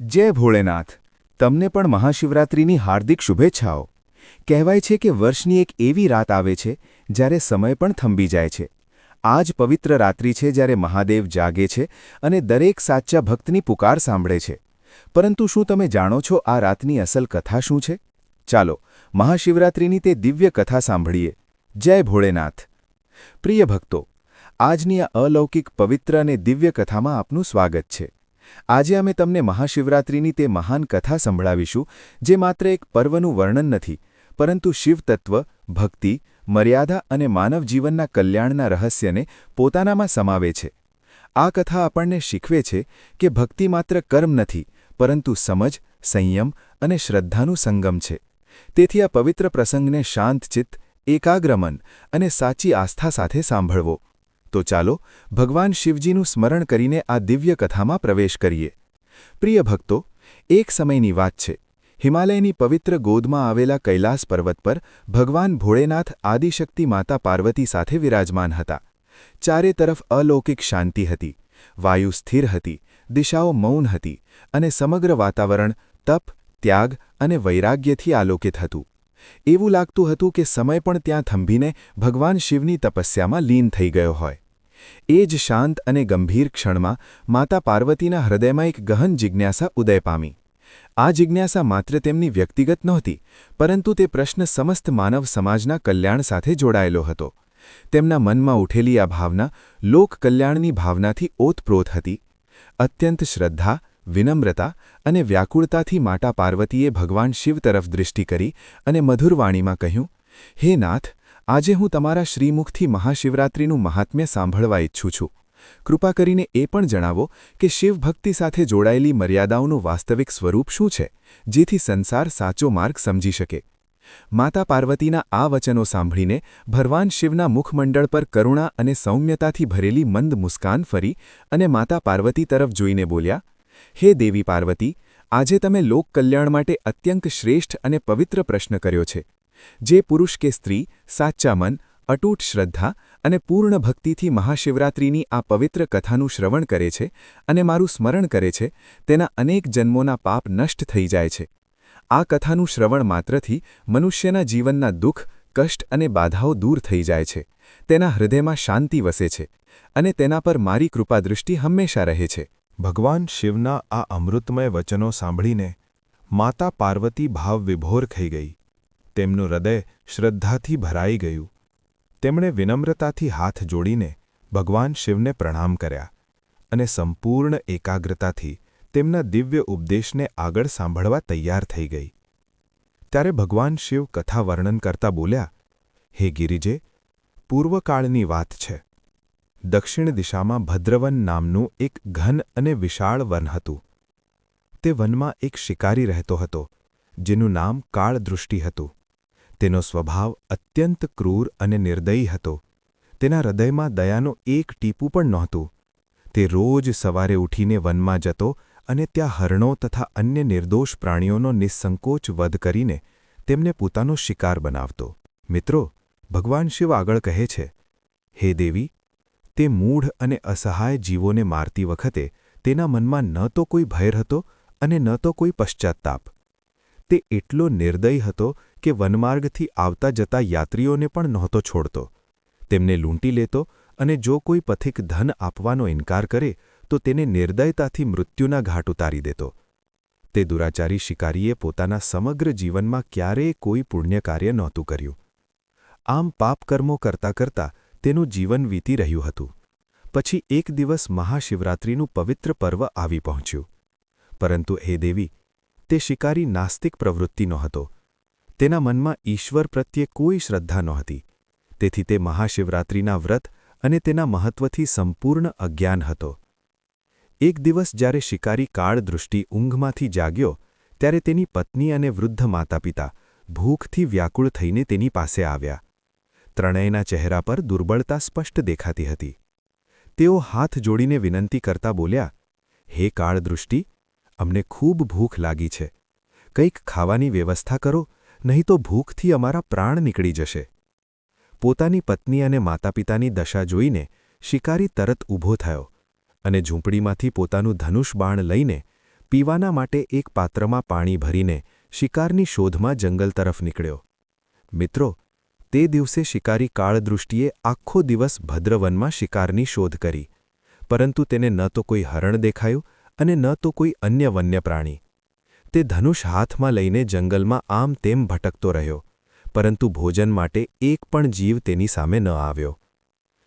જય ભોળેનાથ. તમને પણ મહાશિવરાત્રિની હાર્દિક શુભેચ્છાઓ. કહેવાય છે કે વર્ષની એક એવી રાત આવે છે, જ્યારે સમય પણ થંભી જાય છે. આ જ પવિત્ર રાત્રિ છે જ્યારે મહાદેવ જાગે છે અને દરેક સાચા ભક્તની પુકાર સાંભળે છે. પરંતુ શું તમે જાણો છો આ રાતની અસલ કથા શું છે? ચાલો, મહાશિવરાત્રિની તે દિવ્ય કથા સાંભળીએ. જય ભોળેનાથ. પ્રિય ભક્તો, આજની આ અલૌકિક પવિત્ર અને દિવ્ય કથામાં આપનું સ્વાગત છે. આજે અમે તમને મહાશિવરાત્રિની તે મહાન કથા સંભળાવીશું, જે માત્ર એક પર્વનું વર્ણન નથી, પરંતુ શિવતત્વ, ભક્તિ, મર્યાદા અને માનવ જીવનના કલ્યાણના રહસ્યને પોતાનામાં સમાવે છે. આ કથા આપણને શીખવે છે કે ભક્તિ માત્ર કર્મ નથી, પરંતુ સમજ, સંયમ અને શ્રદ્ધાનું સંગમ છે. તેથી આ પવિત્ર પ્રસંગને શાંતચિત્ત એકાગ્રમન અને સાચી આસ્થા સાથે સાંભળવો. તો ચાલો ભગવાન શિવજીનું સ્મરણ કરીને આ દિવ્ય કથામાં પ્રવેશ કરીએ. પ્રિય ભક્તો, એક સમયની વાત છે. હિમાલયની પવિત્ર ગોદમાં આવેલા કૈલાસ પર્વત પર ભગવાન ભોળેનાથ આદિશક્તિ માતા પાર્વતી સાથે વિરાજમાન હતા. ચારે તરફ અલૌકિક શાંતિ હતી. વાયુ સ્થિર હતી. દિશાઓ મૌન હતી અને સમગ્ર વાતાવરણ તપ, ત્યાગ અને વૈરાગ્યથી આલોકિત હતું. એવું લાગતું હતું કે સમય પણ ત્યાં થંભીને ભગવાન શિવની તપસ્યામાં લીન થઈ ગયો હોય. એ જ શાંત અને ગંભીર ક્ષણમાં માતા પાર્વતીના હૃદયમાં એક ગહન જિજ્ઞાસા ઉદય પામી. આ જિજ્ઞાસા માત્ર તેમની વ્યક્તિગત નહોતી, પરંતુ તે પ્રશ્ન સમસ્ત માનવ સમાજના કલ્યાણ સાથે જોડાયેલો હતો. તેમના મનમાં ઉઠેલી આ ભાવના લોકકલ્યાણની ભાવનાથી ઓતપ્રોત હતી. અત્યંત શ્રદ્ધા વિનમ્રતા અને વ્યાકુળતાથી માતા પાર્વતીએ ભગવાન શિવ તરફ દૃષ્ટિ કરી અને મધુરવાણીમાં કહ્યું, હે નાથ, આજે હું તમારા શ્રીમુખથી મહાશિવરાત્રિનું મહાત્મ્ય સાંભળવા ઈચ્છું છું. કૃપા કરીને એ પણ જણાવો કે શિવભક્તિ સાથે જોડાયેલી મર્યાદાઓનું વાસ્તવિક સ્વરૂપ શું છે, જેથી સંસાર સાચો માર્ગ સમજી શકે. માતા પાર્વતીના આ વચનો સાંભળીને ભગવાન શિવના મુખમંડળ પર કરુણા અને સૌમ્યતાથી ભરેલી મંદ મુસ્કાન ફરી અને માતા પાર્વતી તરફ જોઈને બોલ્યા હે દેવી પાર્વતી, આજે તમે લોકકલ્યાણ માટે અત્યંત શ્રેષ્ઠ અને પવિત્ર પ્રશ્ન કર્યો છે. જે પુરુષ કે સ્ત્રી, સાચા મન, અટૂટ શ્રદ્ધા અને પૂર્ણ ભક્તિથી મહાશિવરાત્રિની આ પવિત્ર કથાનું શ્રવણ કરે છે અને મારું સ્મરણ કરે છે, તેના અનેક જન્મોના પાપ નષ્ટ થઈ જાય છે. આ કથાનું શ્રવણ માત્રથી મનુષ્યના જીવનના દુઃખ, કષ્ટ અને બાધાઓ દૂર થઈ જાય છે. તેના હૃદયમાં શાંતિ વસે છે અને તેના પર મારી કૃપાદૃષ્ટિ હંમેશા રહે છે. ભગવાન શિવના આ અમૃતમય વચનો સાંભળીને માતા પાર્વતી ભાવ વિભોર થઈ ગઈ. તેમનું હૃદય શ્રદ્ધાથી ભરાઈ ગયું. તેમણે વિનમ્રતાથી હાથ જોડીને ભગવાન શિવને પ્રણામ કર્યા અને સંપૂર્ણ એકાગ્રતાથી તેમના દિવ્ય ઉપદેશને આગળ સાંભળવા તૈયાર થઈ ગઈ. ત્યારે ભગવાન શિવ કથા વર્ણન કરતા બોલ્યા, હે ગિરિજે, પૂર્વકાળની વાત છે. દક્ષિણ દિશામાં ભદ્રવન નામનું એક ઘન અને વિશાળ વન હતું. તે વનમાં એક શિકારી રહેતો હતો, જેનું નામ કાળદૃષ્ટિ હતું. તેનો સ્વભાવ અત્યંત ક્રૂર અને નિર્દયી હતો. તેના હૃદયમાં દયાનો એક ટીપું પણ નહોતું. તે રોજ સવારે ઉઠીને વનમાં જતો અને ત્યાં હરણો તથા અન્ય નિર્દોષ પ્રાણીઓનો નિસંકોચ વધ કરીને તેમને પોતાનો શિકાર બનાવતો. મિત્રો, ભગવાન શિવ આગળ કહે છે, હે દેવી તે મૂઢ અને અસહાય જીવોને મારતી વખતે તેના મનમાં ન તો કોઈ ભયર હતો અને ન તો કોઈ પશ્ચાત્તાપ. તે એટલો નિર્દયી હતો કે વનમાર્ગથી આવતા જતા યાત્રીઓને પણ નહોતો છોડતો. તેમને લૂંટી લેતો અને જો કોઈ પથિક ધન આપવાનો ઇનકાર કરે, તો તેને નિર્દયતાથી મૃત્યુના ઘાટ ઉતારી દેતો. તે દુરાચારી શિકારીએ પોતાના સમગ્ર જીવનમાં ક્યારેય કોઈ પુણ્યકાર્ય નહોતું કર્યું. આમ પાપકર્મો કરતા કરતા તેનું જીવન વીતી રહ્યું હતું. પછી એક દિવસ મહાશિવરાત્રિનું પવિત્ર પર્વ આવી પહોંચ્યું. પરંતુ હે દેવી, તે શિકારી નાસ્તિક પ્રવૃત્તિનો હતો તેના મનમાં ઈશ્વર પ્રત્યે કોઈ શ્રદ્ધા નહોતી. તેથી તે મહાશિવરાત્રિના વ્રત અને તેના મહત્વથી સંપૂર્ણ અજ્ઞાન હતો. એક દિવસ જ્યારે શિકારી કાળ દૃષ્ટિ ઊંઘમાંથી જાગ્યો, ત્યારે તેની પત્ની અને વૃદ્ધ માતાપિતા ભૂખથી વ્યાકુળ થઈને તેની પાસે આવ્યા. ત્રણેયના ચહેરા પર દુર્બળતા સ્પષ્ટ દેખાતી હતી. તેઓ હાથ જોડીને વિનંતી કરતા બોલ્યા, હે કાળદૃષ્ટિ, અમને ખૂબ ભૂખ લાગી છે. કંઈક ખાવાની વ્યવસ્થા કરો, નહીં તો ભૂખથી અમારા પ્રાણ નીકળી જશે. પોતાની પત્ની અને માતાપિતાની દશા જોઈને શિકારી તરત ઊભો થયો અને ઝૂંપડીમાંથી પોતાનું ધનુષ બાણ લઈને પીવાના માટે એક પાત્રમાં પાણી ભરીને શિકારની શોધમાં જંગલ તરફ નીકળ્યો. મિત્રો તે દિવસે શિકારી કાળદૃષ્ટિએ આખો દિવસ ભદ્રવનમાં શિકારની શોધ કરી. પરંતુ તેને ન તો કોઈ હરણ દેખાયું અને ન તો કોઈ અન્ય વન્ય પ્રાણી તે ધનુષ હાથમાં લઈને જંગલમાં આમ તેમ ભટકતો રહ્યો, પરંતુ ભોજન માટે એક પણ જીવ તેની સામે ન આવ્યો.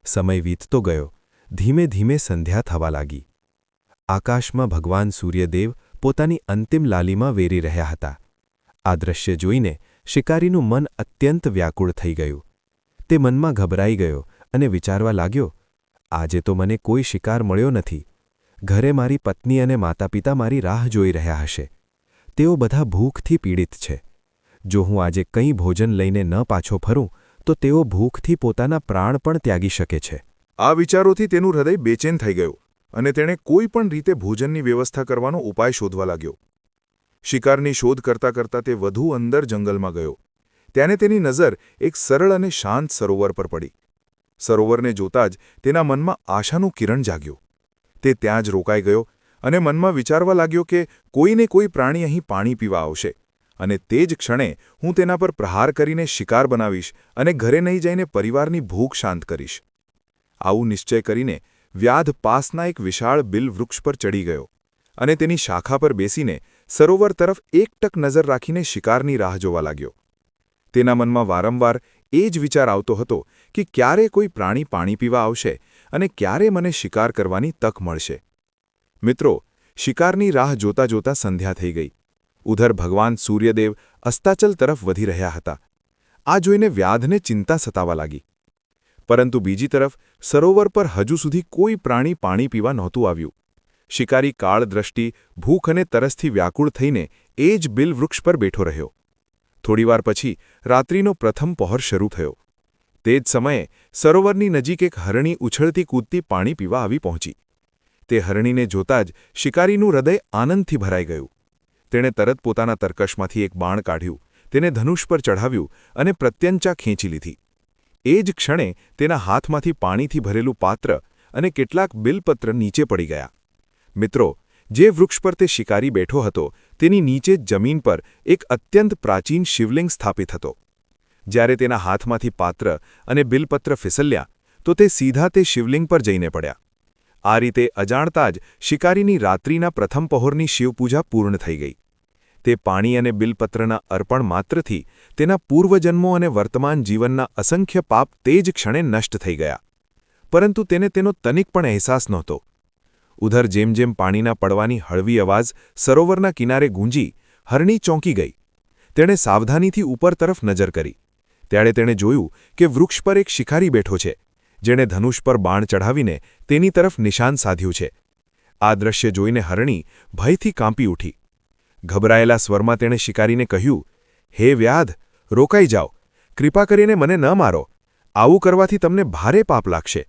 સમય વીતતો ગયો, ધીમે ધીમે સંધ્યા થવા લાગી. આકાશમાં ભગવાન સૂર્યદેવ પોતાની અંતિમ લાલીમાં વેરી રહ્યા હતા. આ દ્રશ્ય જોઈને શિકારીનું મન અત્યંત વ્યાકુળ થઈ ગયું. તે મનમાં ગભરાઈ ગયો અને વિચારવા લાગ્યો, આજે તો મને કોઈ શિકાર મળ્યો નથી. ઘરે મારી પત્ની અને માતાપિતા મારી રાહ જોઈ રહ્યા હશે. તેઓ બધા ભૂખથી પીડિત છે. જો હું આજે કંઈ ભોજન લઈને ન પાછો ફરું, તો તેઓ ભૂખથી પોતાના પ્રાણ પણ ત્યાગી શકે છે. આ વિચારોથી તેનું હૃદય બેચેન થઈ ગયું અને તેણે કોઈ પણ રીતે ભોજનની વ્યવસ્થા કરવાનો ઉપાય શોધવા લાગ્યો. શિકારની શોધ કરતા કરતા તે વધુ અંદર જંગલમાં ગયો. ત્યારે તેની નજર એક સરળ અને શાંત સરોવર પર પડી. સરોવરને જોતા જ તેના મનમાં આશાનું કિરણ જાગ્યું. તે ત્યાં જ રોકાઈ ગયો અને મનમાં વિચારવા લાગ્યો કે કોઈને કોઈ પ્રાણી અહીં પાણી પીવા આવશે અને તે જ ક્ષણે હું તેના પર પ્રહાર કરીને શિકાર બનાવીશ અને ઘરે નહીં જઈને પરિવારની ભૂખ શાંત કરીશ. આવું નિશ્ચય કરીને વ્યાધ પાસના એક વિશાળ બિલ વૃક્ષ પર ચડી ગયો અને તેની શાખા પર બેસીને સરોવર તરફ એકટક નજર રાખીને શિકારની રાહ જોવા લાગ્યો. તેના મનમાં વારંવાર એ જ વિચાર આવતો હતો કે ક્યારે કોઈ પ્રાણી પાણી પીવા આવશે અને ક્યારે મને શિકાર કરવાની તક મળશે. મિત્રો, શિકારની રાહ જોતા જોતા સંધ્યા થઈ ગઈ. ઉધર ભગવાન સૂર્યદેવ અસ્તાચલ તરફ વધી રહ્યા હતા. આ જોઈને વ્યાધને ચિંતા સતાવા લાગી. પરંતુ બીજી તરફ સરોવર પર હજુ સુધી કોઈ પ્રાણી પાણી પીવા નહોતું આવ્યું. શિકારી કાળ દ્રષ્ટિ, ભૂખ અને તરસથી વ્યાકુળ થઈને એ જ બિલ વૃક્ષ પર બેઠો રહ્યો. થોડીવાર પછી રાત્રિનો પ્રથમ પહોર શરૂ થયો. તે જ સમયે સરોવરની નજીક એક હરણી ઉછળતી કૂદતી પાણી પીવા આવી પહોંચી. તે હરણીને જોતાં જ શિકારીનું હૃદય આનંદથી ભરાઈ ગયું. તેણે તરત પોતાના તર્કશમાંથી એક બાણ કાઢ્યું, તેને ધનુષ પર ચઢાવ્યું અને પ્રત્યંચા ખેંચી લીધી. એ જ ક્ષણે તેના હાથમાંથી પાણીથી ભરેલું પાત્ર અને કેટલાક બિલપત્ર નીચે પડી ગયા. મિત્રો, જે વૃક્ષ પર તે શિકારી બેઠો હતો, તેની નીચે જમીન પર એક અત્યંત પ્રાચીન શિવલિંગ સ્થાપિત હતો. જ્યારે તેના હાથમાંથી પાત્ર અને બિલપત્ર ફિસલ્યા, તો તે સીધા તે શિવલિંગ પર જઈને પડ્યા. આ રીતે અજાણતા જ શિકારીની રાત્રિના પ્રથમ પહોરની શિવપૂજા પૂર્ણ થઈ ગઈ. તે પાણી અને બિલપત્રના અર્પણ માત્રથી તેના પૂર્વજન્મો અને વર્તમાન જીવનના અસંખ્ય પાપ તે જ ક્ષણે નષ્ટ થઈ ગયા. પરંતુ તેને તેનો તનિક પણ અહેસાસ નહોતો. ઉધર જેમ જેમ પાણીના પડવાની હળવી અવાજ સરોવરના કિનારે ગૂંજી, હરણી ચોંકી ગઈ. તેણે સાવધાનીથી ઉપર તરફ નજર કરી. ત્યારે તેણે જોયું કે વૃક્ષ પર એક શિકારી બેઠો છે, જેણે ધનુષ પર બાણ ચઢાવીને તેની તરફ નિશાન સાધ્યું છે. આ દ્રશ્ય જોઈને હરણી ભયથી કાંપી ઉઠી. ગભરાયેલા સ્વરમાં તેણે શિકારીને કહ્યું, હે વ્યાધ, રોકાઈ જાઓ. કૃપા કરીને મને ન મારો. આવું કરવાથી તમને ભારે પાપ લાગશે.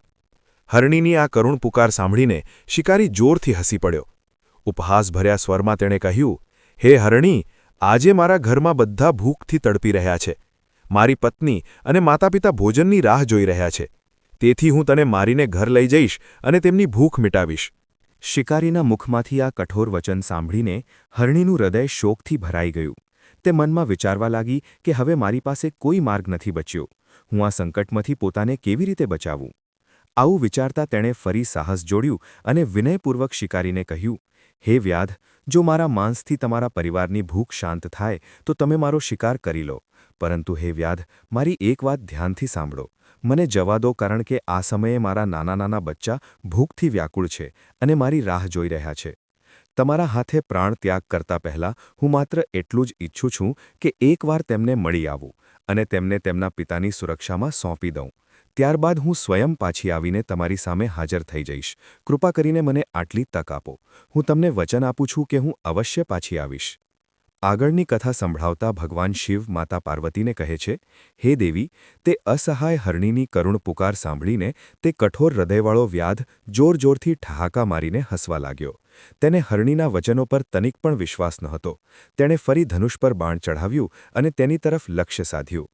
હરણીની આ કરુણ પુકાર સાંભળીને શિકારી જોરથી હસી પડ્યો. ઉપહાસભર્યા સ્વરમાં તેણે કહ્યું, હે હરણી, આજે મારા ઘરમાં બધા ભૂખથી તડપી રહ્યા છે. મારી પત્ની અને માતાપિતા ભોજનની રાહ જોઈ રહ્યા છે. તેથી હું તને મારીને ઘર લઈ જઈશ અને તેમની ભૂખ મિટાવીશ. શિકારીના મુખમાંથી આ કઠોર વચન સાંભળીને હરણીનું હૃદય શોકથી ભરાઈ ગયું. તે મનમાં વિચારવા લાગી કે હવે મારી પાસે કોઈ માર્ગ નથી બચ્યો. હું આ સંકટમાંથી પોતાને કેવી રીતે બચાવું? આવું વિચારતા તેણે ફરી સાહસ જોડ્યું અને વિનયપૂર્વક શિકારીને કહ્યું, હે વ્યાધ, જો મારા માંસથી તમારા પરિવારની ભૂખ શાંત થાય, તો તમે મારો શિકાર કરી લો. પરંતુ હે વ્યાધ, મારી એક વાત ધ્યાનથી સાંભળો. મને જવા દો કારણ કે આ સમયે મારા નાના નાના બચ્ચા ભૂખથી વ્યાકુળ છે અને મારી રાહ જોઈ રહ્યા છે. તમારા હાથે પ્રાણ ત્યાગ કરતા પહેલાં હું માત્ર એટલું જ ઈચ્છું છું કે એકવાર તેમને મળી આવું અને તેમને તેમના પિતાની સુરક્ષામાં સોંપી દઉં. ત્યારબાદ હું સ્વયં પાછી આવીને તમારી સામે હાજર થઈ જઈશ. કૃપા કરીને મને આટલી તક આપો. હું તમને વચન આપું છું કે હું અવશ્ય પાછી આવીશ. આગળની કથા સંભળાવતા ભગવાન શિવ માતા પાર્વતીને કહે છે, હે દેવી, તે અસહાય હરણીની કરુણ પુકાર સાંભળીને તે કઠોર હૃદયવાળો વ્યાધ જોરજોરથી ઠહાકા મારીને હસવા લાગ્યો. તેને હરણીના વચનો પર તનિક પણ વિશ્વાસ નહોતો. તેણે ફરી ધનુષ પર બાણ ચઢાવ્યું અને તેની તરફ લક્ષ્ય સાધ્યું.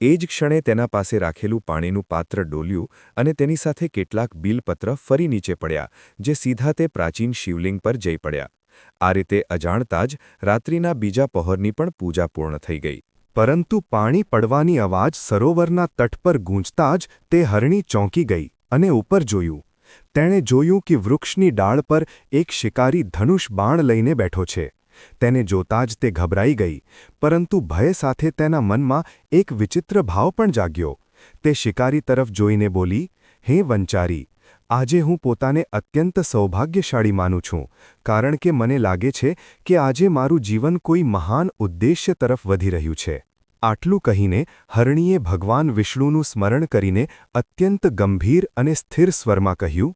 એ જ ક્ષણે તેના પાસે રાખેલું પાણીનું પાત્ર ડોલ્યું અને તેની સાથે કેટલાક બિલપત્ર ફરી નીચે પડ્યા, જે સીધા તે પ્રાચીન શિવલિંગ પર જઈ પડ્યા. આ રીતે અજાણતા જ રાત્રિના બીજા પહોરની પણ પૂજા પૂર્ણ થઈ ગઈ. પરંતુ પાણી પડવાની અવાજ સરોવરના તટ પર ગૂંજતા જ તે હરણી ચોંકી ગઈ અને ઉપર જોયું. તેણે જોયું કે વૃક્ષની ડાળ પર એક શિકારી ધનુષ બાણ લઈને બેઠો છે. તેને જોતાં જ તે ગભરાઈ ગઈ, પરંતુ ભય સાથે તેના મનમાં એક વિચિત્ર ભાવ પણ જાગ્યો. તે શિકારી તરફ જોઈને બોલી, હે વંચારી, આજે હું પોતાને અત્યંત સૌભાગ્યશાળી માનું છું, કારણ કે મને લાગે છે કે આજે મારું જીવન કોઈ મહાન ઉદ્દેશ્ય તરફ વધી રહ્યું છે. આટલું કહીને હરણીએ ભગવાન વિષ્ણુનું સ્મરણ કરીને અત્યંત ગંભીર અને સ્થિર સ્વરમાં કહ્યું,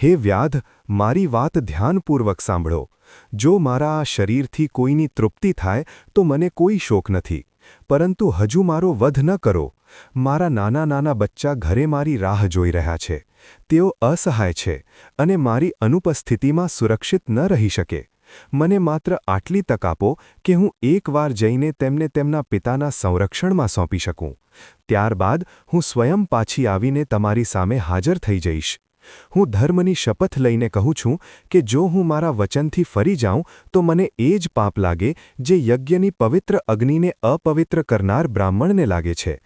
હે વ્યાધ, મારી વાત ધ્યાનપૂર્વક સાંભળો. જો મારા આ શરીરથી કોઈની તૃપ્તિ થાય, તો મને કોઈ શોક નથી. પરંતુ હજુ મારો વધ ન કરો. મારા નાના નાના બચ્ચા ઘરે મારી રાહ જોઈ રહ્યા છે. તેઓ અસહાય છે અને મારી અનુપસ્થિતિમાં સુરક્ષિત ન રહી શકે. મને માત્ર આટલી તક આપો કે હું એકવાર જઈને તેમને તેમના પિતાના સંરક્ષણમાં સોંપી શકું. ત્યારબાદ હું સ્વયં પાછી આવીને તમારી સામે હાજર થઈ જઈશ. હું ધર્મની શપથ લઈને કહું છું કે જો હું મારા વચનથી ફરી જાઉં, તો મને એ જ પાપ લાગે જે યજ્ઞની પવિત્ર અગ્નિને અપવિત્ર કરનાર બ્રાહ્મણને લાગે છે.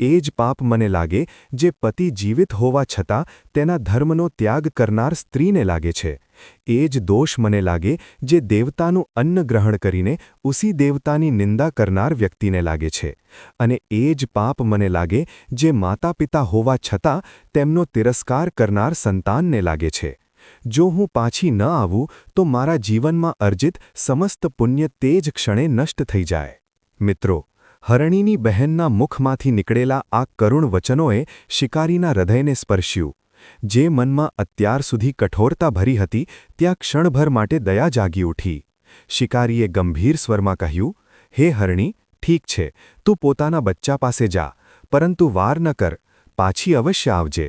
એ જ પાપ મને લાગે જે પતિ જીવિત હોવા છતાં તેના ધર્મનો ત્યાગ કરનાર સ્ત્રીને લાગે છે. એ જ દોષ મને લાગે જે દેવતાનું અન્ન ગ્રહણ કરીને ઉસી દેવતાની નિંદા કરનાર વ્યક્તિને લાગે છે. અને એ જ પાપ મને લાગે જે માતા પિતા હોવા છતાં તેમનો તિરસ્કાર કરનાર સંતાનને લાગે છે. જો હું પાછી ન આવું, તો મારા જીવનમાં અર્જિત સમસ્ત પુણ્ય તે જ ક્ષણે નષ્ટ થઈ જાય. મિત્રો, હરણીની બહેનના મુખમાંથી નીકળેલા આ કરુણ વચનોએ શિકારીના હૃદયને સ્પર્શ્યું. જે મનમાં અત્યાર સુધી કઠોરતા ભરી હતી, ત્યાં ક્ષણભર માટે દયા જાગી ઉઠી. શિકારીએ ગંભીર સ્વરમાં કહ્યું, હે હરણી, ઠીક છે, તું પોતાના બચ્ચા પાસે જા, પરંતુ વાર ન કર, પાછી અવશ્ય આવજે.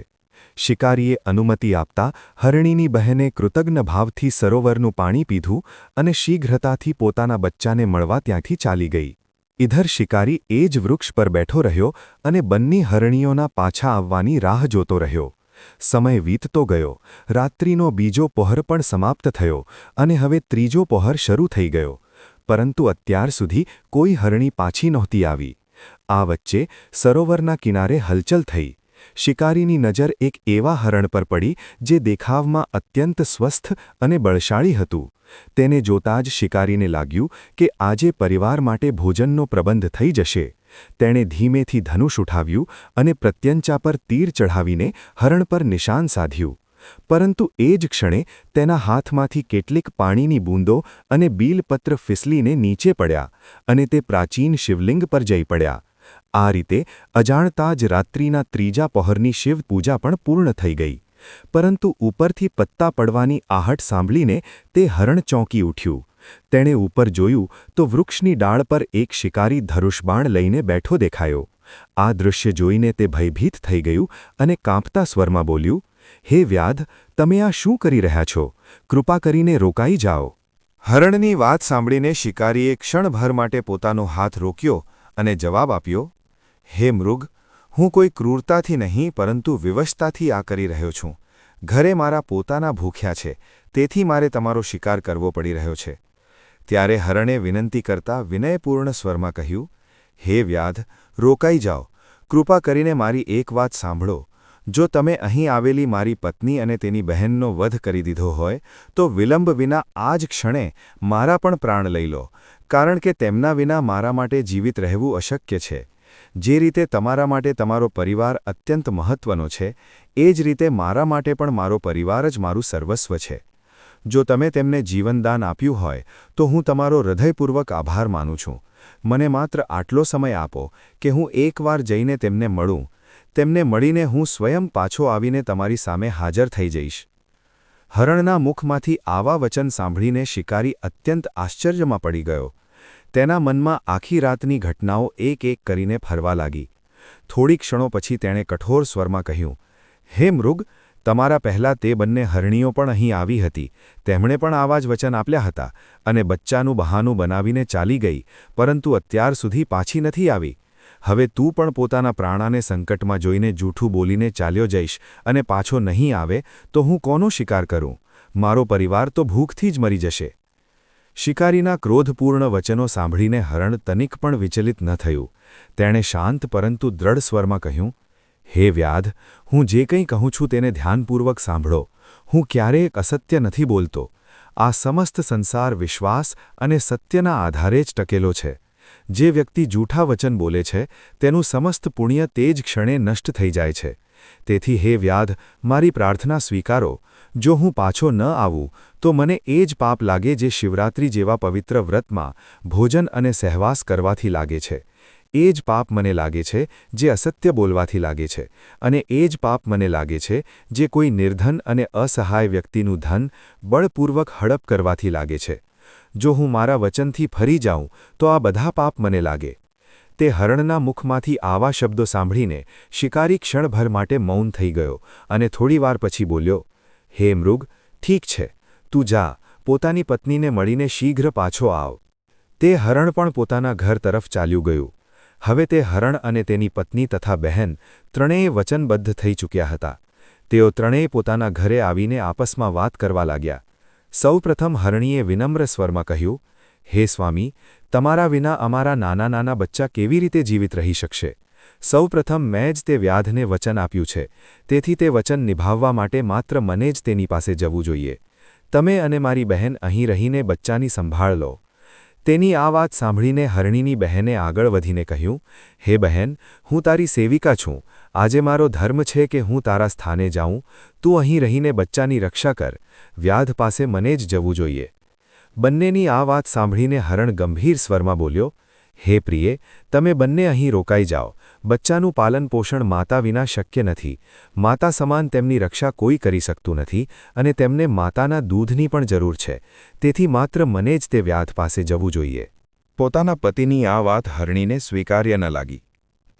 શિકારીએ અનુમતિ આપતા હરણીની બહેને કૃતજ્ઞ ભાવથી સરોવરનું પાણી પીધું અને શીઘ્રતાથી પોતાના બચ્ચાને મળવા ત્યાંથી ચાલી ગઈ. ઇધર શિકારી એ જ વૃક્ષ પર બેઠો રહ્યો અને બંને હરણીઓના પાછા આવવાની રાહ જોતો રહ્યો. સમય વીતતો ગયો. રાત્રિનો બીજો પહોર પણ સમાપ્ત થયો અને હવે ત્રીજો પહોર શરૂ થઈ ગયો. પરંતુ અત્યાર સુધી કોઈ હરણી પાછી નહોતી આવી. આ વચ્ચે સરોવરના કિનારે હલચલ થઈ. શિકારીની નજર એક એવા હરણ પર પડી જે દેખાવમાં અત્યંત સ્વસ્થ અને બળશાળી હતું. તેને જોતાં જ શિકારીને લાગ્યું કે આજે પરિવાર માટે ભોજનનો પ્રબંધ થઈ જશે. તેણે ધીમેથી ધનુષ ઉઠાવ્યું અને પ્રત્યંચા પર તીર ચઢાવીને હરણ પર નિશાન સાધ્યું. પરંતુ એ જ ક્ષણે તેના હાથમાંથી કેટલીક પાણીની બૂંદો અને બીલપત્ર ફિસલીને નીચે પડ્યા અને તે પ્રાચીન શિવલિંગ પર જઈ પડ્યા. આ રીતે અજાણતા જ રાત્રિના ત્રીજા પહોરની શિવ પૂજા પણ પૂર્ણ થઈ ગઈ. પરંતુ ઉપરથી પત્તા પડવાની આહટ સાંભળીને તે હરણ ચોંકી ઉઠ્યું. તેણે ઉપર જોયું તો વૃક્ષની ડાળ પર એક શિકારી ધરુષબાણ લઈને બેઠો દેખાયો. આ દૃશ્ય જોઈને તે ભયભીત થઈ ગયું અને કાંપતા સ્વરમાં બોલ્યું, હે વ્યાધ, તમે આ શું કરી રહ્યા છો? કૃપા કરીને રોકાઈ જાઓ. હરણની વાત સાંભળીને શિકારીએ ક્ષણભર માટે પોતાનો હાથ રોક્યો અને જવાબ આપ્યો, હે મૃગ, હું કોઈ ક્રૂરતાથી નહીં, પરંતુ વિવશતાથી આ કરી રહ્યો છું. ઘરે મારા પોતાના ભૂખ્યા છે, તેથી મારે તમારો શિકાર કરવો પડી રહ્યો છે. ત્યારે હરણે વિનંતી કરતા વિનયપૂર્ણ સ્વરમાં કહ્યું, હે વ્યાધ, રોકાઈ જાઓ. કૃપા કરીને મારી એક વાત સાંભળો. જો તમે અહીં આવેલી મારી પત્ની અને તેની બહેનનો વધ કરી દીધો હોય, તો વિલંબ વિના આ જ ક્ષણે મારા પણ પ્રાણ લઈ લો, કારણ કે તેમના વિના મારા માટે જીવિત રહેવું અશક્ય છે. જે રીતે તમારા માટે તમારો પરિવાર અત્યંત મહત્વનો છે, એ જ રીતે મારા માટે પણ મારો પરિવાર જ મારું સર્વસ્વ છે. જો તમે તેમને જીવનદાન આપ્યું હોય, તો હું તમારો હૃદયપૂર્વક આભાર માનું છું. મને માત્ર આટલો સમય આપો કે હું એકવાર જઈને તેમને મળું. તેમને મળીને હું સ્વયં પાછો આવીને તમારી સામે હાજર થઈ જઈશ. હરણના મુખમાંથી આવા વચન સાંભળીને શિકારી અત્યંત આશ્ચર્યમાં પડી ગયો. તેના મનમાં આખી રાતની ઘટનાઓ એક એક કરીને ફરવા લાગી. થોડી ક્ષણો પછી તેણે કઠોર સ્વરમાં કહ્યું, હે મૃગ તમારા પહેલાં તે બંને હરણીઓ પણ અહીં આવી હતી. તેમણે પણ આવા જ વચન આપ્યા હતા અને બચ્ચાનું બહાનું બનાવીને ચાલી ગઈ, પરંતુ અત્યાર સુધી પાછી નથી આવી. હવે તું પણ પોતાના પ્રાણાને સંકટમાં જોઈને જૂઠું બોલીને ચાલ્યો જઈશ અને પાછો નહીં આવે તો હું કોનો શિકાર કરું? મારો પરિવાર તો ભૂખથી જ મરી જશે. શિકારીના ક્રોધપૂર્ણ વચનો સાંભળીને હરણ તનિક પણ વિચલિત ન થયું. તેણે શાંત પરંતુ દ્રઢ સ્વરમાં કહ્યું હે વ્યાધ, હું જે કંઈ કહું છું તેને ધ્યાનપૂર્વક સાંભળો. હું ક્યારેય અસત્ય નથી બોલતો. આ સમસ્ત સંસાર વિશ્વાસ અને સત્યના આધારે જ ટકેલો છે. જે વ્યક્તિ જૂઠા વચન બોલે છે, તેનું સમસ્ત પુણ્ય તે જ ક્ષણે નષ્ટ થઈ જાય છે. તેથી હે વ્યાધ, મારી પ્રાર્થના સ્વીકારો. જો હું પાછો ન આવું, તો મને એ જ પાપ લાગે જે શિવરાત્રિ જેવા પવિત્ર વ્રતમાં ભોજન અને સહેવાસ કરવાથી લાગે છે. એ જ પાપ મને લાગે છે, જે અસત્ય બોલવાથી લાગે છે, અને એ જ પાપ મને લાગે છે, જે કોઈ નિર્ધન અને અસહાય વ્યક્તિનું ધન બળપૂર્વક હડપ કરવાથી લાગે છે. જો હું મારા વચનથી ફરી જાઉં, તો આ બધા પાપ મને લાગે. તે હરણના મુખમાંથી આવા શબ્દો સાંભળીને શિકારી ક્ષણભર માટે મૌન થઈ ગયો અને થોડીવાર પછી બોલ્યો, હે મૃગ, ઠીક છે, તું જા, પોતાની પત્નીને મળીને શીઘ્ર પાછો આવ. તે હરણ પણ પોતાના ઘર તરફ ચાલ્યું ગયું. હવે તે હરણ અને તેની પત્ની તથા બહેન ત્રણેય વચનબદ્ધ થઈ ચૂક્યા હતા. તેઓ ત્રણેય પોતાના ઘરે આવીને આપસમાં વાત કરવા લાગ્યા. સૌપ્રથમ હરણીએ વિનમ્ર સ્વરમાં કહ્યું, હે સ્વામી, તમારા વિના અમારા નાના નાના બચ્ચા કેવી રીતે જીવિત રહી શકશે? સૌપ્રથમ મેં જ તે વ્યાધને વચન આપ્યું છે, તેથી તે વચન નિભાવવા માટે માત્ર મને જ તેની પાસે જવું જોઈએ. તમે અને મારી બહેન અહીં રહીને બચ્ચાની સંભાળ લો. તેની આ વાત સાંભળીને હરણીની બહેને આગળ વધીને કહ્યું, હે બહેન, હું તારી સેવિકા છું. આજે મારો ધર્મ છે કે હું તારા સ્થાને જાઉં. તું અહીં રહીને બચ્ચાની રક્ષા કર. વ્યાધ પાસે મને જ જવું જોઈએ. બંનેની આ વાત સાંભળીને હરણ ગંભીર સ્વરમાં બોલ્યો હે પ્રિયે, તમે બંને અહીં રોકાઈ જાઓ. બચ્ચાનું પાલનપોષણ માતા વિના શક્ય નથી. માતા સમાન તેમની રક્ષા કોઈ કરી શકતું નથી અને તેમને માતાના દૂધની પણ જરૂર છે. તેથી માત્ર મને જ તે વ્યાધ પાસે જવું જોઈએ. પોતાના પતિની આ વાત હરણીને સ્વીકાર્ય ન લાગી.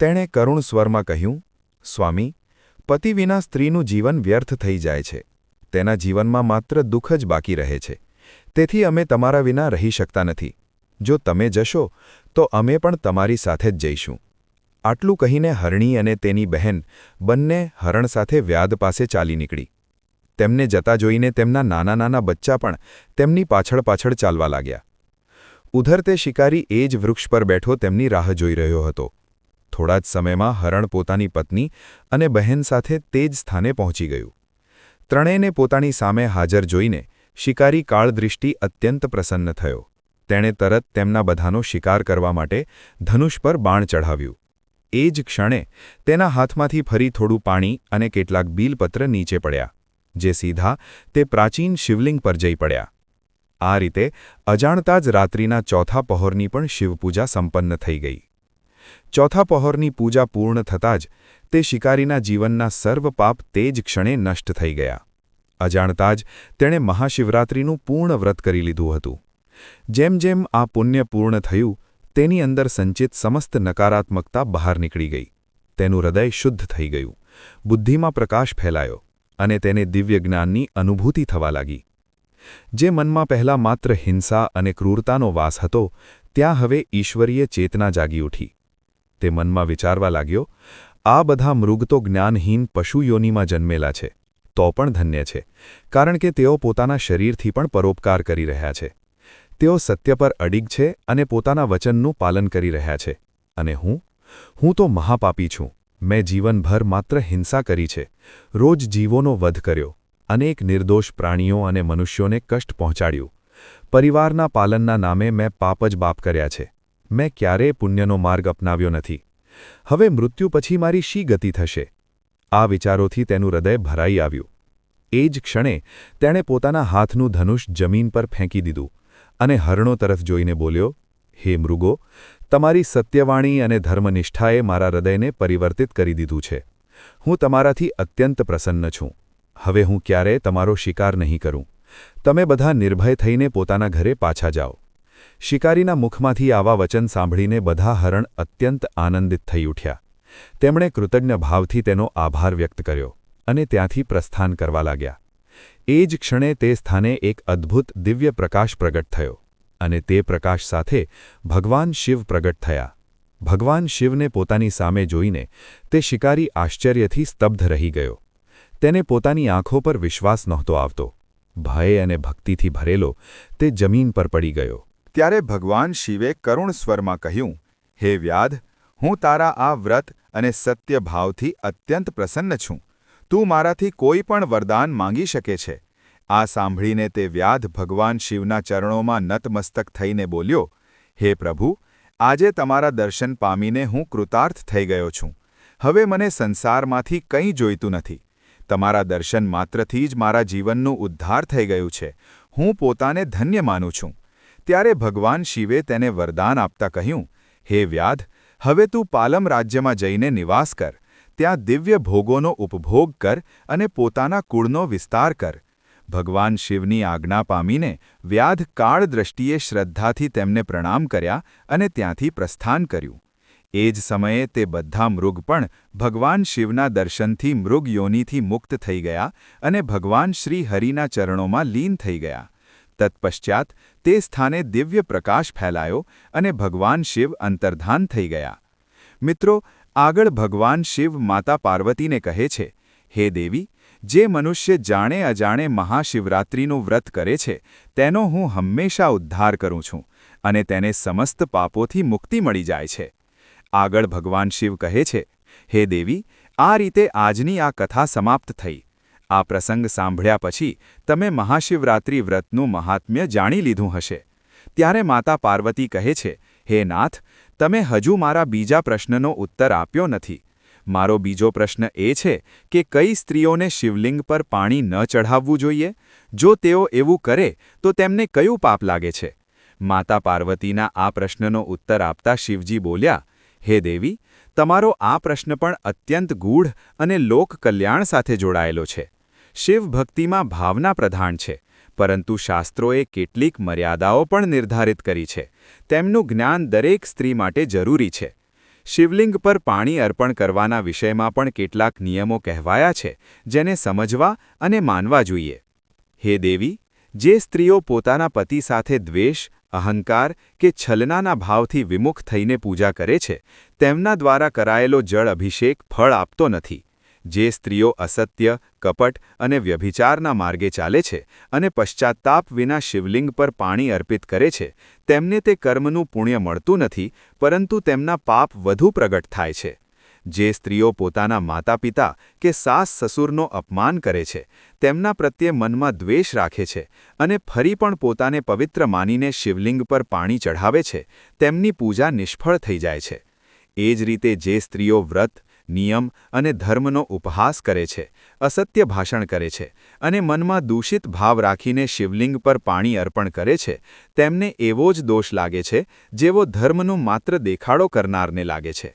તેણે કરુણ સ્વરમાં કહ્યું, સ્વામી, પતિ વિના સ્ત્રીનું જીવન વ્યર્થ થઈ જાય છે. તેના જીવનમાં માત્ર દુઃખ જ બાકી રહે છે. તેથી અમે તમારા વિના રહી શકતા નથી. જો તમે જશો તો અમે પણ તમારી સાથે જ જઈશું. આટલું કહીને હરણી અને તેની બહેન બંને હરણ સાથે વ્યાદ પાસે ચાલી નીકળી. તેમને જતા જોઈને તેમના નાના નાના બચ્ચા પણ તેમની પાછળ પાછળ ચાલવા લાગ્યા. ઉધર તે શિકારી એ જ વૃક્ષ પર બેઠો તેમની રાહ જોઈ રહ્યો હતો. થોડા જ સમયમાં હરણ પોતાની પત્ની અને બહેન સાથે તે જ સ્થાને પહોંચી ગયું. ત્રણેયને પોતાની સામે હાજર જોઈને શિકારી કાળદૃષ્ટિ અત્યંત પ્રસન્ન થયો. તેણે તરત તેમના બધાનો શિકાર કરવા માટે ધનુષ પર બાણ ચઢાવ્યું. એ જ ક્ષણે તેના હાથમાંથી ફરી થોડું પાણી અને કેટલાક બીલપત્ર નીચે પડ્યા, જે સીધા તે પ્રાચીન શિવલિંગ પર જઈ પડ્યા. આ રીતે અજાણતા જ રાત્રિના ચોથા પહોરની પણ શિવપૂજા સંપન્ન થઈ ગઈ. ચોથા પહોરની પૂજા પૂર્ણ થતાં જ તે શિકારીના જીવનના સર્વ પાપ તે જ ક્ષણે નષ્ટ થઈ ગયા. અજાણતા જ તેણે મહાશિવરાત્રિનું પૂર્ણ વ્રત કરી લીધું હતું. જેમ જેમ આ પુણ્ય પૂર્ણ થયું, તેની અંદર સંચિત સમસ્ત નકારાત્મકતા બહાર નીકળી ગઈ. તેનું હૃદય શુદ્ધ થઈ ગયું. બુદ્ધિમાં પ્રકાશ ફેલાયો અને તેને દિવ્ય જ્ઞાનની અનુભૂતિ થવા લાગી. જે મનમાં પહેલાં માત્ર હિંસા અને ક્રૂરતાનો વાસ હતો, ત્યાં હવે ઈશ્વરીય ચેતના જાગી ઉઠી. તે મનમાં વિચારવા લાગ્યો, આ બધા મૃગ તો જ્ઞાનહીન પશુયોનીમાં જન્મેલા છે, તો પણ ધન્ય છે, કારણ કે તેઓ પોતાના શરીરથી પણ પરોપકાર કરી રહ્યા છે. તેઓ સત્ય પર અડીગ છે અને પોતાના વચનનું પાલન કરી રહ્યા છે. અને હું? હું તો મહાપાપી છું. મેં જીવનભર માત્ર હિંસા કરી છે. રોજ જીવોનો વધ કર્યો. અનેક નિર્દોષ પ્રાણીઓ અને મનુષ્યોને કષ્ટ પહોંચાડ્યું. પરિવારના પાલનના નામે મેં પાપ જ બાપ કર્યા છે. મેં ક્યારેય પુણ્યનો માર્ગ અપનાવ્યો નથી. હવે મૃત્યુ પછી મારી શી ગતિ થશે? આ વિચારોથી તેનું હૃદય ભરાઈ આવ્યું. એ જ ક્ષણે તેણે પોતાના હાથનું ધનુષ જમીન પર ફેંકી દીધું. અને હરણો તરફ જોઈને બોલ્યો, હે મૃગો, તમારી સત્યવાણી અને ધર્મનિષ્ઠાએ મારા હૃદયને પરિવર્તિત કરી દીધું છે. હું તમારાથી અત્યંત પ્રસન્ન છું. હવે હું ક્યારેય તમારો શિકાર નહીં કરું. તમે બધા નિર્ભય થઈને પોતાના ઘરે પાછા જાઓ. શિકારીના મુખમાંથી આવા વચન સાંભળીને બધા હરણ અત્યંત આનંદિત થઈ ઉઠ્યા. તેમણે કૃતજ્ઞ ભાવથી તેનો આભાર વ્યક્ત કર્યો અને ત્યાંથી પ્રસ્થાન કરવા લાગ્યા. એ જ ક્ષણે તે સ્થાને એક અદ્ભુત દિવ્ય પ્રકાશ પ્રગટ થયો અને તે પ્રકાશ સાથે ભગવાન શિવ પ્રગટ થયા. ભગવાન શિવને પોતાની સામે જોઈને તે શિકારી આશ્ચર્યથી સ્તબ્ધ રહી ગયો. તેને પોતાની આંખો પર વિશ્વાસ નહોતો આવતો. ભય અને ભક્તિથી ભરેલો તે જમીન પર પડી ગયો. ત્યારે ભગવાન શિવે કરુણ સ્વરમાં કહ્યું, હે વ્યાધ, હું તારા આ વ્રત અને સત્ય ભાવથી અત્યંત પ્રસન્ન છું. તું મારાથી કોઈ પણ વરદાન માંગી શકે છે. આ સાંભળીને તે વ્યાધ ભગવાન શિવના ચરણોમાં નતમસ્તક થઈને બોલ્યો, હે પ્રભુ, આજે તમારા દર્શન પામીને હું કૃતાર્થ થઈ ગયો છું. હવે મને સંસારમાંથી કંઈ જોઈતું નથી. તમારા દર્શન માત્રથી જ મારા જીવનનું ઉદ્ધાર થઈ ગયું છે. હું પોતાને ધન્ય માનું છું. ત્યારે ભગવાન શિવે તેને વરદાન આપતા કહ્યું, હે વ્યાધ, હવે તું પાલમ રાજ્યમાં જઈને નિવાસ કર. ત્યાં દિવ્ય ભોગોનો ઉપભોગ કર અને પોતાના કુળનો વિસ્તાર કર. ભગવાન શિવની આજ્ઞા પામીને વ્યાધ કાળ દ્રષ્ટિએ શ્રદ્ધાથી તેમને પ્રણામ કર્યા અને ત્યાંથી પ્રસ્થાન કર્યું. એ જ સમયે તે બધા મૃગ પણ ભગવાન શિવના દર્શનથી મૃગ યોનિથી મુક્ત થઈ ગયા અને ભગવાન શ્રી હરિના ચરણોમાં લીન થઈ ગયા. તત્પશ્ચાત તે સ્થાને દિવ્ય પ્રકાશ ફેલાયો અને ભગવાન શિવ અંતર્ધાન થઈ ગયા. મિત્રો આગળ ભગવાન શિવ માતા પાર્વતીને કહે છે, હે દેવી, જે મનુષ્ય જાણે અજાણે મહાશિવરાત્રિનું વ્રત કરે છે, તેનો હું હંમેશા ઉદ્ધાર કરું છું અને તેને સમસ્ત પાપોથી મુક્તિ મળી જાય છે. આગળ ભગવાન શિવ કહે છે, હે દેવી, આ રીતે આજની આ કથા સમાપ્ત થઈ. આ પ્રસંગ સાંભળ્યા પછી તમે મહાશિવરાત્રિ વ્રતનું મહાત્મ્ય જાણી લીધું હશે. ત્યારે માતા પાર્વતી કહે છે, હે નાથ તમે હજુ મારા બીજા પ્રશ્નનો ઉત્તર આપ્યો નથી. મારો બીજો પ્રશ્ન એ છે કે કઈ સ્ત્રીઓને શિવલિંગ પર પાણી ન ચઢાવવું જોઈએ? જો તેઓ એવું કરે, તો તેમને કયું પાપ લાગે છે? માતા પાર્વતીના આ પ્રશ્નનો ઉત્તર આપતા શિવજી બોલ્યા, હે દેવી, તમારો આ પ્રશ્ન પણ અત્યંત ગૂઢ અને લોકકલ્યાણ સાથે જોડાયેલો છે. શિવ ભક્તિમાં ભાવના પ્રધાન છે. પરંતુ શાસ્ત્રોએ કેટલીક મર્યાદાઓ પણ નિર્ધારિત કરી છે. તેમનું જ્ઞાન દરેક સ્ત્રી માટે જરૂરી છે. શિવલિંગ પર પાણી અર્પણ કરવાના વિષયમાં પણ કેટલાક નિયમો કહેવાયા છે, જેને સમજવા અને માનવા જોઈએ. હે દેવી, જે સ્ત્રીઓ પોતાના પતિ સાથે દ્વેષ, અહંકાર કે છલનાના ભાવથી વિમુખ થઈને પૂજા કરે છે, તેમના દ્વારા કરાયેલો જળ અભિષેક ફળ આપતો નથી. જે સ્ત્રીઓ અસત્ય, કપટ અને વ્યભિચારના માર્ગે ચાલે છે અને પશ્ચાતાપ વિના શિવલિંગ પર પાણી અર્પિત કરે છે, તેમને તે કર્મનું પુણ્ય મળતું નથી, પરંતુ તેમના પાપ વધુ પ્રગટ થાય છે. જે સ્ત્રીઓ પોતાના માતા પિતા કે સાસ સસુરનો અપમાન કરે છે, તેમના પ્રત્યે મનમાં દ્વેષ રાખે છે અને ફરી પણ પોતાને પવિત્ર માનીને શિવલિંગ પર પાણી ચઢાવે છે, તેમની પૂજા નિષ્ફળ થઈ જાય છે. એ જ રીતે જે સ્ત્રીઓ વ્રત નિયમ અને ધર્મનો ઉપહાસ કરે છે, અસત્ય ભાષણ કરે છે અને મનમાં દૂષિત ભાવ રાખીને શિવલિંગ પર પાણી અર્પણ કરે છે, તેમને એવો જ દોષ લાગે છે, જેવો ધર્મનું માત્ર દેખાડો કરનારને લાગે છે.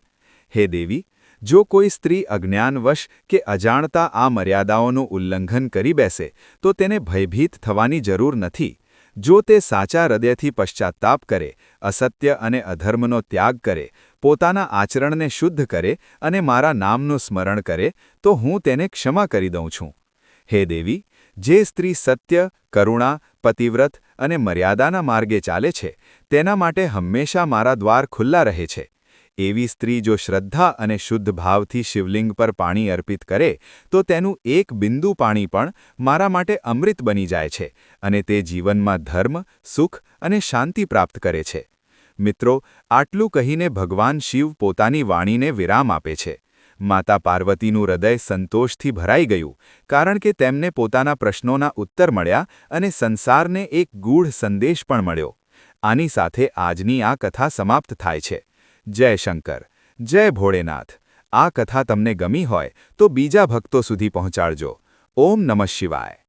હે દેવી, જો કોઈ સ્ત્રી અજ્ઞાનવશ કે અજાણતા આ મર્યાદાઓનું ઉલ્લંઘન કરી બેસે, તો તેને ભયભીત થવાની જરૂર નથી. જો તે સાચા હૃદયથી પશ્ચાત્તાપ કરે, અસત્ય અને અધર્મનો ત્યાગ કરે પોતાના આચરણને શુદ્ધ કરે અને મારા નામનું સ્મરણ કરે, તો હું તેને ક્ષમા કરી દઉં છું. હે દેવી, જે સ્ત્રી સત્ય, કરુણા, પતિવ્રત અને મર્યાદાના માર્ગે ચાલે છે, તેના માટે હંમેશા મારા દ્વાર ખુલ્લા રહે છે. એવી સ્ત્રી જો શ્રદ્ધા અને શુદ્ધ ભાવથી શિવલિંગ પર પાણી અર્પિત કરે, તો તેનું એક બિંદુ પાણી પણ મારા માટે અમૃત બની જાય છે અને તે જીવનમાં ધર્મ, સુખ અને શાંતિ પ્રાપ્ત કરે છે. મિત્રો, આટલું કહીને ભગવાન શિવ પોતાની વાણીને વિરામ આપે છે. માતા પાર્વતીનું હૃદય સંતોષથી ભરાઈ ગયું, કારણ કે તેમને પોતાના પ્રશ્નોના ઉત્તર મળ્યા અને સંસારને એક ગૂઢ સંદેશ પણ મળ્યો. આની સાથે આજની આ કથા સમાપ્ત થાય છે. જય શંકર, જય ભોળેનાથ. આ કથા તમને ગમી હોય તો બીજા ભક્તો સુધી પહોંચાડજો. ઓમ નમઃ શિવાય.